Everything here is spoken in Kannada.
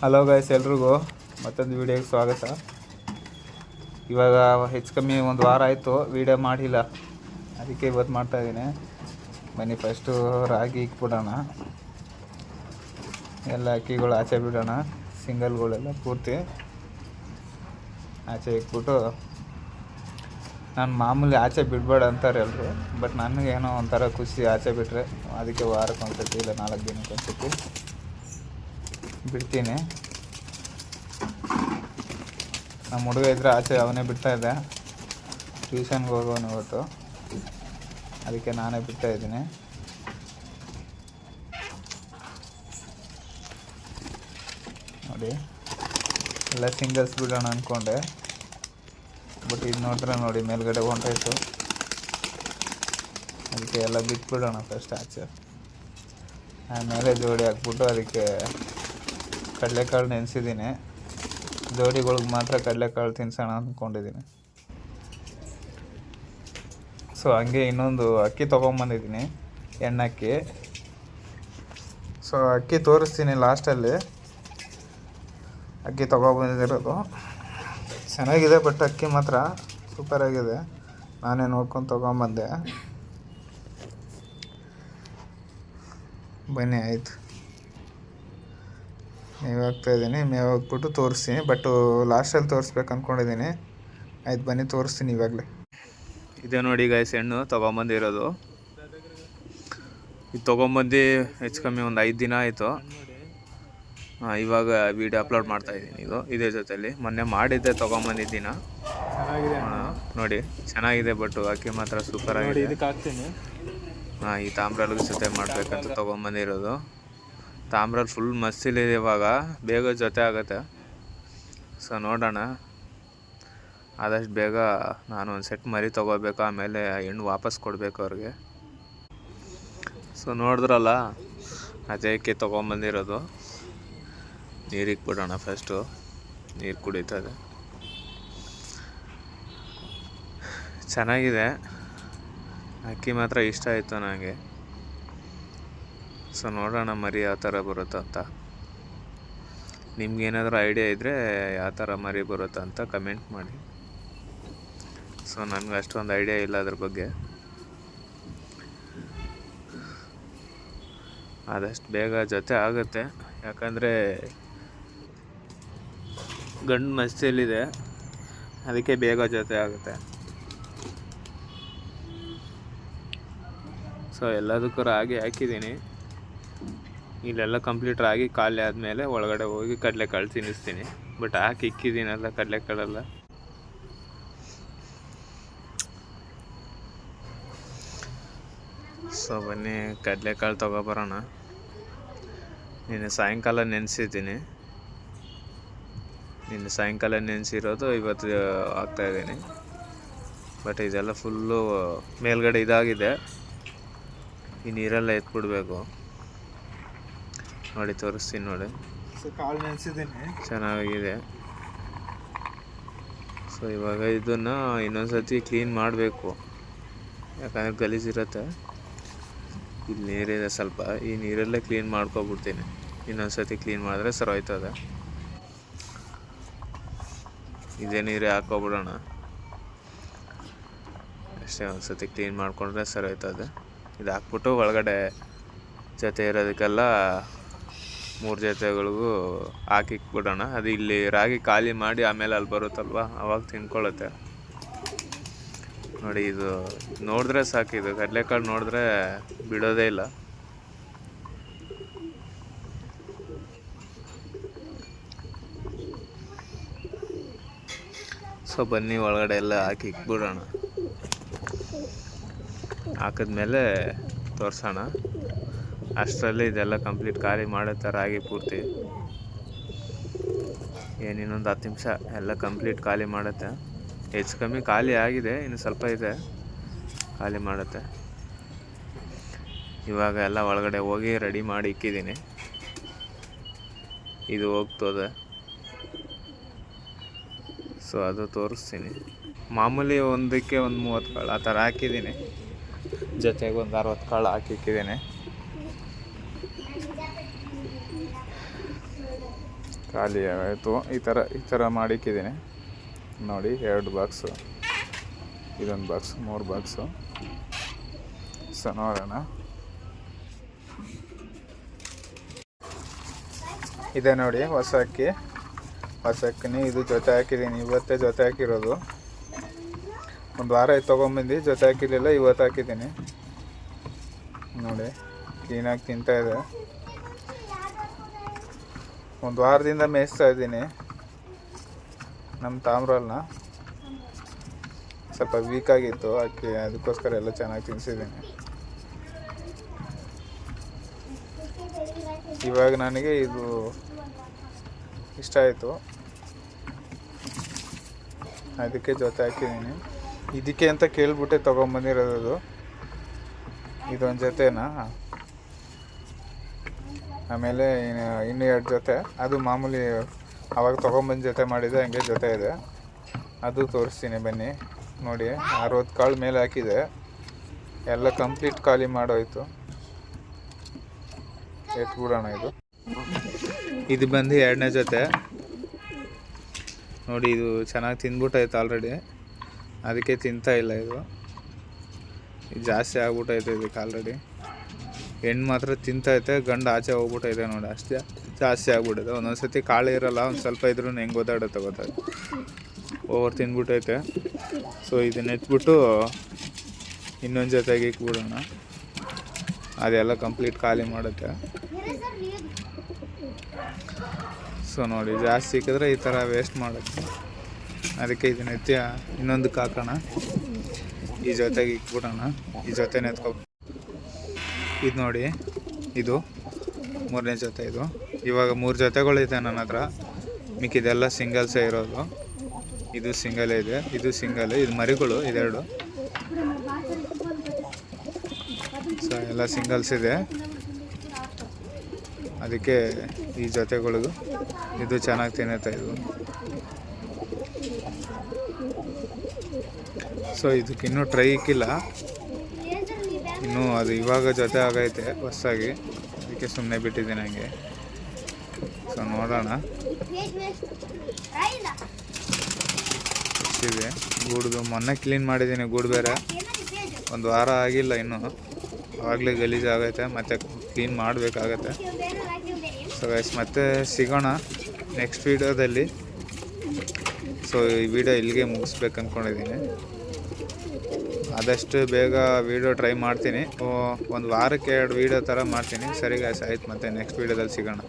ಹಲೋ ಗಾಯ್ಸ್ ಎಲ್ರಿಗೂ ಮತ್ತೊಂದು ವಿಡಿಯೋಗೆ ಸ್ವಾಗತ. ಇವಾಗ ಹೆಚ್ಚು ಕಮ್ಮಿ ಒಂದು ವಾರ ಆಯಿತು ವಿಡಿಯೋ ಮಾಡಿಲ್ಲ. ಅದಕ್ಕೆ ಇವತ್ತು ಮಾಡ್ತಾಯಿದ್ದೀನಿ ಬನ್ನಿ ಫಸ್ಟು ರಾಗಿ ಇಕ್ಬಿಡೋಣ. ಎಲ್ಲ ಅಕ್ಕಿಗಳು ಆಚೆ ಬಿಡೋಣ, ಸಿಂಗಲ್ಗಳೆಲ್ಲ ಪೂರ್ತಿ ಆಚೆ ಇಕ್ಬಿಟ್ಟು. ನಾನು ಮಾಮೂಲಿ ಆಚೆ ಬಿಡಬೇಡ ಅಂತಾರೆ ಎಲ್ಲರೂ ಬಟ್ ನನಗೇನೋ ಒಂಥರ ಖುಷಿ ಆಚೆ ಬಿಟ್ಟರೆ ಅದಕ್ಕೆ ವಾರಕ್ಕೆ ಒಂದ್ಸತಿ ಇಲ್ಲ, ನಾಲ್ಕು ದಿನಕ್ಕೆ ಒಂದ್ಸತಿ ಬಿಡ್ತೀನಿ. ನಮ್ಮ ಹುಡುಗ ಇದ್ರೆ ಆಚೆ ಅವನೇ ಬಿಡ್ತಾ ಇದ್ದೆ ಟ್ಯೂಷನ್ಗೆ ಹೋಗೋನು ಇವತ್ತು. ಅದಕ್ಕೆ ನಾನೇ ಬಿಡ್ತಾ ಇದ್ದೀನಿ. ನೋಡಿ, ಎಲ್ಲ ಸಿಂಗಲ್ಸ್ ಬಿಡೋಣ ಅಂದ್ಕೊಂಡೆ ಬಟ್ ಇದು ನೋಡಿದ್ರೆ ನೋಡಿ, ಮೇಲ್ಗಡೆ ಹೊಂಟಾಯಿತು ಅದಕ್ಕೆ ಎಲ್ಲ ಬಿಟ್ಬಿಡೋಣ ಫಸ್ಟ್ ಆಚೆ. ಆಮೇಲೆ ಜೋಡಿ ಹಾಕ್ಬಿಟ್ಟು ಅದಕ್ಕೆ ಕಡಲೆಕಾಳು ನೆನೆಸಿದ್ದೀನಿ ಜೋಡಿಗಳಿಗೆ ಮಾತ್ರ ಕಡಲೆಕಾಳು ತಿನ್ಸೋಣ ಅಂದ್ಕೊಂಡಿದ್ದೀನಿ ಸೊ, ಹಂಗೆ ಇನ್ನೊಂದು ಅಕ್ಕಿ ತೊಗೊಂಬಂದಿದ್ದೀನಿ ಎಣ್ಣಕ್ಕಿ. ಸೊ, ಅಕ್ಕಿ ತೋರಿಸ್ತೀನಿ ಲಾಸ್ಟಲ್ಲಿ. ಅಕ್ಕಿ ತೊಗೊಬಂದಿರೋದು. ಚೆನ್ನಾಗಿದೆ, ಬಟ್ ಅಕ್ಕಿ ಮಾತ್ರ ಸೂಪರಾಗಿದೆ. ನಾನೇ ನೋಡ್ಕೊಂಡು ತೊಗೊಂಬಂದೆ. ಬನ್ನಿ, ಆಯಿತು. ಮೇವು ಹಾಕ್ತಾ ಇದ್ದೀನಿ ಮೇವು ಹಾಕ್ಬಿಟ್ಟು ತೋರಿಸ್ತೀನಿ ಬಟ್ ಲಾಸ್ಟಲ್ಲಿ ತೋರಿಸ್ಬೇಕು ಅಂದ್ಕೊಂಡಿದ್ದೀನಿ ಆಯ್ತು ಬನ್ನಿ ತೋರಿಸ್ತೀನಿ ಇವಾಗಲೇ. ಇದೆ ನೋಡಿ ಗೈಸ್ ಹೆಣ್ಣು ತೊಗೊಂಬಂದಿರೋದು ಇದು ತೊಗೊಂಬಂದು ಹೆಚ್ಚು ಕಮ್ಮಿ ಒಂದು ಐದು ದಿನ ಆಯಿತು. ಹಾಂ ಇವಾಗ ವಿಡಿಯೋ ಅಪ್ಲೋಡ್ ಮಾಡ್ತಾ ಇದ್ದೀನಿ ಇದು ಇದೇ ಜೊತೆಯಲ್ಲಿ ಮೊನ್ನೆ ಮಾಡಿದ್ದೆ ತೊಗೊಂಬಂದಿದ್ದೀನ. ಚೆನ್ನಾಗಿದೆ. ನೋಡಿ ಚೆನ್ನಾಗಿದೆ ಬಟ್ ಅಕ್ಕಿ ಮಾತ್ರ ಸೂಪರ್ ನೋಡಿ ಆಗಿದೆ ಹಾಂ ಈ ತಾಮ್ರಲ್ಲಿ ಜೊತೆ ಮಾಡಬೇಕಂತ ತೊಗೊಂಬಂದಿರೋದು. ತಾಮ್ರಲ್ಲಿ ಫುಲ್ ಮಸ್ತಿಲಿದೆ ಇವಾಗ. ಬೇಗ ಜೊತೆ ಆಗುತ್ತೆ. ಸೊ ನೋಡೋಣ. ಆದಷ್ಟು ಬೇಗ ನಾನು ಒಂದು ಸೆಟ್ ಮರಿ ತೊಗೋಬೇಕು, ಆಮೇಲೆ ಹೆಣ್ಣು ವಾಪಸ್ ಕೊಡಬೇಕು ಅವ್ರಿಗೆ. ಸೊ ನೋಡಿದ್ರಲ್ಲ ಅದಕ್ಕೆ ತೊಗೊಂಬಂದಿರೋದು. ನೀರಿಗೆ ಬಿಡೋಣ ಫಸ್ಟು ನೀರು ಕುಡಿತದೆ. ಚೆನ್ನಾಗಿದೆ. ಅಕ್ಕಿ ಮಾತ್ರ ಇಷ್ಟ ಆಯಿತು ನನಗೆ ಸೊ ನೋಡೋಣ ಮರಿ ಯಾವ ಥರ ಬರುತ್ತೆ ಅಂತ. ನಿಮ್ಗೇನಾದರೂ ಐಡಿಯಾ ಇದ್ದರೆ ಯಾವ ಥರ ಮರಿ ಬರುತ್ತೆ ಅಂತ ಕಮೆಂಟ್ ಮಾಡಿ. ಸೊ ನನಗೆ ಅಷ್ಟೊಂದು ಐಡಿಯಾ ಇಲ್ಲ ಅದ್ರ ಬಗ್ಗೆ. ಆದಷ್ಟು ಬೇಗ ಜೊತೆ ಆಗುತ್ತೆ. ಯಾಕಂದರೆ ಗಂಡು ಮಸ್ತಿಯಲ್ಲಿದೆ. ಅದಕ್ಕೆ ಬೇಗ ಜೊತೆ ಆಗುತ್ತೆ. ಸೊ ಎಲ್ಲದಕ್ಕೂ ರಾಗಿ ಹಾಕಿದ್ದೀನಿ. ಇಲ್ಲೆಲ್ಲ ಕಂಪ್ಲೀಟ್ ರಾಗಿ ಖಾಲಿ ಆದಮೇಲೆ ಒಳಗಡೆ ಹೋಗಿ ಕಡಲೆಕಾಳು ತಿನ್ನಿಸ್ತೀನಿ. But hockey ಇಕ್ಕಿದ್ದೀನಲ್ಲ ಕಡಲೆಕಾಳೆಲ್ಲ. ಸೊ ಬನ್ನಿ, ಕಡಲೆಕಾಳು ತೊಗೊಬರೋಣ. ನಿನ್ನೆ ಸಾಯಂಕಾಲ ನೆನೆಸಿದ್ದೀನಿ. ನಿನ್ನೆ ಸಾಯಂಕಾಲ ನೆನೆಸಿರೋದು ಇವತ್ತು ಹಾಕ್ತಾಯಿದ್ದೀನಿ ಬಟ್ ಇದೆಲ್ಲ ಫುಲ್ಲು ಮೇಲ್ಗಡೆ ಇದಾಗಿದೆ. ಈ ನೀರೆಲ್ಲ ಎತ್ಬಿಡ್ಬೇಕು. ನೋಡಿ ತೋರಿಸ್ತೀನಿ ನೋಡಿ. ಕಾಳು ನೆನೆಸಿದ್ದೀನಿ. ಚೆನ್ನಾಗಿದೆ. ಸೊ ಇವಾಗ ಇದನ್ನು ಇನ್ನೊಂದ್ಸತಿ ಕ್ಲೀನ್ ಮಾಡಬೇಕು. ಯಾಕಂದರೆ ಗಲೀಜಿರುತ್ತೆ ಇಲ್ಲಿ ನೀರಿದೆ ಸ್ವಲ್ಪ. ಈ ನೀರಲ್ಲೇ ಕ್ಲೀನ್ ಮಾಡ್ಕೊಬಿಡ್ತೀನಿ. ಇನ್ನೊಂದ್ಸತಿ ಕ್ಲೀನ್ ಮಾಡಿದ್ರೆ ಸರ್ ಹೋಯ್ತದೆ ಇದೇ ನೀರೇ ಹಾಕೋಬಿಡೋಣ. ಅಷ್ಟೇ ಒಂದ್ಸತಿ ಕ್ಲೀನ್ ಮಾಡಿಕೊಂಡ್ರೆ ಸರಿ ಹೋಯ್ತದೆ ಇದು ಹಾಕ್ಬಿಟ್ಟು ಒಳಗಡೆ ಜೊತೆ ಇರೋದಕ್ಕೆಲ್ಲ ಮೂರು ಜೊತೆಗಳಿಗೂ ಹಾಕಿಕ್ಬಿಡೋಣ ಅದು ಇಲ್ಲಿ ರಾಗಿ ಖಾಲಿ ಮಾಡಿ ಆಮೇಲೆ ಅಲ್ಲಿ ಬರುತ್ತಲ್ವ? ಅವಾಗ ತಿನ್ಕೊಳ್ಳುತ್ತೆ ನೋಡಿ, ಇದು ನೋಡಿದ್ರೆ ಸಾಕು, ಇದು ಕಡಲೆಕಾಳು ನೋಡಿದ್ರೆ ಬಿಡೋದೇ ಇಲ್ಲ. ಸೊ, ಬನ್ನಿ, ಒಳಗಡೆ ಎಲ್ಲ ಹಾಕಿ ಇಕ್ಬಿಡೋಣ ಹಾಕಿದ್ಮೇಲೆ ತೋರಿಸೋಣ. ಅಷ್ಟರಲ್ಲಿ ಇದೆಲ್ಲ ಕಂಪ್ಲೀಟ್ ಖಾಲಿ ಮಾಡೋ ಥರ ಆಗಿ ಪೂರ್ತಿ. ಏನಿನ್ನೊಂದು ಹತ್ತು ನಿಮಿಷ ಎಲ್ಲ ಕಂಪ್ಲೀಟ್ ಖಾಲಿ ಮಾಡುತ್ತೆ. ಹೆಚ್ಚು ಕಮ್ಮಿ ಖಾಲಿ ಆಗಿದೆ, ಇನ್ನು ಸ್ವಲ್ಪ ಇದೆ, ಖಾಲಿ ಮಾಡುತ್ತೆ. ಇವಾಗ ಎಲ್ಲ ಒಳಗಡೆ ಹೋಗಿ ರೆಡಿ ಮಾಡಿ ಇಕ್ಕಿದ್ದೀನಿ. ಇದು ಹೋಗ್ತದೆ. ಸೊ ಅದು ತೋರಿಸ್ತೀನಿ. ಮಾಮೂಲಿ ಒಂದಕ್ಕೆ ಒಂದು ಮೂವತ್ತು ಕಾಳು ಆ ಥರ ಹಾಕಿದ್ದೀನಿ. ಜೊತೆಗೆ ಒಂದು ಅರವತ್ತು ಕಾಳು ಹಾಕಿಕ್ಕಿದ್ದೀನಿ ಖಾಲಿ ಆಯಿತು. ಈ ಥರ ಈ ಥರ ಮಾಡಿಕ್ಕಿದ್ದೀನಿ. ನೋಡಿ, ಎರಡು ಬಾಕ್ಸು ಇದೊಂದು ಬಾಕ್ಸ್ ಮೂರು ಬಾಕ್ಸು ಸೊ, ನೋಡೋಣ. ಇದೆ ನೋಡಿ, ಹೊಸ ಅಕ್ಕಿ. ಹೊಸ ಅಕ್ಕಿನಿ ಇದು ಜೊತೆ ಹಾಕಿದ್ದೀನಿ. ಇವತ್ತೇ ಜೊತೆ ಹಾಕಿರೋದು. ಒಂದು ವಾರ ತೊಗೊಂಬಂದು ಜೊತೆ ಹಾಕಿರಲಿಲ್ಲ, ಇವತ್ತು ಹಾಕಿದ್ದೀನಿ. ನೋಡಿ ಕ್ಲೀನಾಗಿ ತಿಂತಾಯಿದೆ ಒಂದು ವಾರದಿಂದ ಮೇಯಿಸ್ತಾ ಇದ್ದೀನಿ. ನಮ್ಮ ತಾಮ್ರಲ್ನ ಸ್ವಲ್ಪ ವೀಕ್ ಆಗಿತ್ತು ಅದಕ್ಕೋಸ್ಕರ ಎಲ್ಲ ಚೆನ್ನಾಗಿ ತಿನ್ನಿಸಿದ್ದೀನಿ ಇವಾಗ ನನಗೆ ಇದು ಇಷ್ಟ ಆಯಿತು. ಅದಕ್ಕೆ ಜೊತೆ ಹಾಕಿದ್ದೀನಿ. ಇದಕ್ಕೆ ಅಂತ ಕೇಳ್ಬಿಟ್ಟೆ ತೊಗೊಂಬಂದಿರೋದು ಇದೊಂದು ಜೊತೆನಾ? ಆಮೇಲೆ ಇನ್ನು ಎರಡು ಜೊತೆ. ಅದು ಮಾಮೂಲಿ ಅವಾಗ ತೊಗೊಂಬಂದು ಜೊತೆ ಮಾಡಿದೆ ಹಂಗೆ ಜೊತೆ ಇದೆ. ಅದು ತೋರಿಸ್ತೀನಿ ಬನ್ನಿ. ನೋಡಿ ಅರವತ್ತು ಕಾಳು ಮೇಲೆ ಹಾಕಿದೆ. ಎಲ್ಲ ಕಂಪ್ಲೀಟ್ ಖಾಲಿ ಮಾಡೋಯ್ತು. ಎತ್ಬಿಡೋಣ ಇದು. ಇದು ಬಂದು ಎರಡನೇ ಜೊತೆ. ನೋಡಿ, ಇದು ಚೆನ್ನಾಗಿ ತಿಂದ್ಬಿಟ್ಟೈತೆ ಆಲ್ರೆಡಿ ಅದಕ್ಕೆ ತಿಂತಾ ಇಲ್ಲ ಇದು. ಇದು ಜಾಸ್ತಿ ಆಗ್ಬಿಟ್ಟೈತೆ ಇದಕ್ಕೆ ಆಲ್ರೆಡಿ ಹೆಣ್ಣು ಮಾತ್ರ ತಿಂತೈತೆ, ಗಂಡು ಆಚೆ ಹೋಗ್ಬಿಟ್ಟೈತೆ ನೋಡಿ, ಅಷ್ಟೇ ಜಾಸ್ತಿ ಆಗ್ಬಿಟ್ಟಿದೆ. ಒಂದೊಂದು ಸತಿ ಕಾಳು ಇರಲ್ಲ, ಒಂದು ಸ್ವಲ್ಪ ಇದ್ರೂ ಹೆಂಗೆ ಗೊತ್ತಾಡುತ್ತೆ ತಗೋತಾರೆ ಓವರ್ ತಿಂದ್ಬಿಟ್ಟೈತೆ. ಸೊ ಇದನ್ನ ಎತ್ಬಿಟ್ಟು ಇನ್ನೊಂದು ಜೊತೆಗೆ ಇಕ್ಬಿಡೋಣ. ಅದೆಲ್ಲ ಕಂಪ್ಲೀಟ್ ಖಾಲಿ ಮಾಡುತ್ತೆ. ಸೊ ನೋಡಿ, ಜಾಸ್ತಿ ಸಿಕ್ಕಿದ್ರೆ ಈ ಥರ ವೇಸ್ಟ್ ಮಾಡುತ್ತೆ. ಅದಕ್ಕೆ ಇದನ್ನ ಎತ್ತಿ ಇನ್ನೊಂದಕ್ಕೆ ಹಾಕೋಣ. ಈ ಜೊತೆಗೆ ಇಕ್ಬಿಡೋಣ. ಈ ಜೊತೆನೇ ಎತ್ಕೊ ಇದು ನೋಡಿ, ಇದು ಮೂರನೇ ಜೊತೆ ಇದು. ಇವಾಗ ಮೂರು ಜೊತೆಗಳಿದೆ ನನ್ನ ಹತ್ರ. ಮಿಕ್ಕಿದೆಲ್ಲ ಸಿಂಗಲ್ಸೇ ಇರೋದು. ಇದು ಸಿಂಗಲೇ ಇದೆ, ಇದು ಸಿಂಗಲ್ ಇದು ಮರಿಗಳು ಇದೆರಡು. ಸೊ ಎಲ್ಲ ಸಿಂಗಲ್ಸ್ ಇದೆ. ಅದಕ್ಕೆ ಈ ಜೊತೆಗಳಿಗೂ ಇದು ಚೆನ್ನಾಗಿ ತಿನ್ನುತ್ತೆ ಇದು ಸೊ ಇದಕ್ಕಿನ್ನೂ ಟ್ರೈ ಇಕ್ಕಿಲ್ಲ. ಇನ್ನೂ ಅದು ಇವಾಗ ಜೊತೆ ಆಗೈತೆ ಹೊಸ್ಸಾಗಿ ಅದಕ್ಕೆ ಸುಮ್ಮನೆ ಬಿಟ್ಟಿದ್ದೀನಿ ನನಗೆ ಸೊ ನೋಡೋಣ. ಇದೆ. ಗೂಡ್ದು ಮೊನ್ನೆ ಕ್ಲೀನ್ ಮಾಡಿದ್ದೀನಿ ಗೂಡು ಬೇರೆ. ಒಂದು ವಾರ ಆಗಿಲ್ಲ ಇನ್ನು. ಆವಾಗಲೇ ಗಲೀಜು ಆಗೈತೆ, ಮತ್ತೆ ಕ್ಲೀನ್ ಮಾಡಬೇಕಾಗತ್ತೆ. ಸೊ ಗೈಸ್ ಮತ್ತೆ ಸಿಗೋಣ ನೆಕ್ಸ್ಟ್ ವೀಡಿಯೋದಲ್ಲಿ ಸೊ ಈ ವಿಡಿಯೋ ಇಲ್ಲಿಗೆ ಮುಗಿಸ್ಬೇಕು ಅಂದ್ಕೊಂಡಿದ್ದೀನಿ ಆದಷ್ಟು ಬೇಗ ವೀಡಿಯೋ ಟ್ರೈ ಮಾಡ್ತೀನಿ. ಒಂದು ವಾರಕ್ಕೆ ಎರಡು ವೀಡಿಯೋ ಥರ ಮಾಡ್ತೀನಿ. ಸರಿ ಗಾಯ್ಸ್ ಆಯ್ತು. ಮತ್ತೆ ನೆಕ್ಸ್ಟ್ ವೀಡಿಯೋದಲ್ಲಿ ಸಿಗೋಣ.